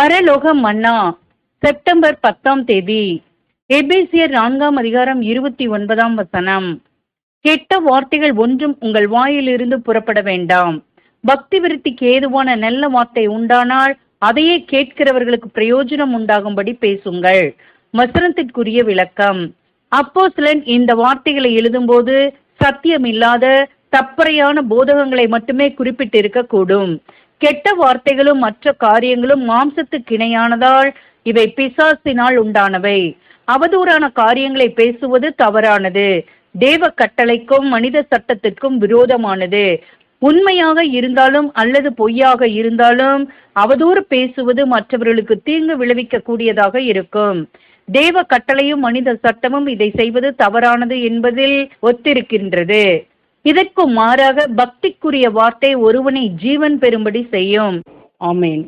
பரலோக மன்னா செப்டம்பர் பத்தாம் தேதி. எபேசியர் நான்காம் அதிகாரம் இருபத்தி ஒன்பதாம் வசனம். கெட்ட வார்த்தைகள் ஒன்றும் உங்கள் வாயிலிருந்து புறப்பட வேண்டாம். பக்தி விருத்திக்கு ஏதுவான நல்ல வார்த்தை உண்டானால் அதையே கேட்கிறவர்களுக்கு பிரயோஜனம் உண்டாகும்படி பேசுங்கள். வசனத்திற்குரிய விளக்கம். அப்போ இந்த வார்த்தைகளை எழுதும்போது சத்தியமில்லாத தப்பறையான போதகங்களை மட்டுமே குறிப்பிட்டிருக்க கூடும் கெட்ட வார்த்தைகளும் மற்ற காரியங்களும் மாம்சத்துக்கு இணையானதால் இவை பிசாசினால் உண்டானவை. அவதூறான காரியங்களை பேசுவது தவறானது. தேவ கட்டளைக்கும் மனித சட்டத்திற்கும் விரோதமானது. உண்மையாக இருந்தாலும் அல்லது பொய்யாக இருந்தாலும் அவதூறு பேசுவது மற்றவர்களுக்கு தீங்கு விளைவிக்க கூடியதாக இருக்கும். தேவ கட்டளையும் மனித சட்டமும் இதை செய்வது தவறானது என்பதில் ஒத்திருக்கின்றது. இதற்கு மாறாக பக்திக்குரிய வார்த்தை ஒருவனை ஜீவன் பெறும்படி செய்யும். ஆமேன்.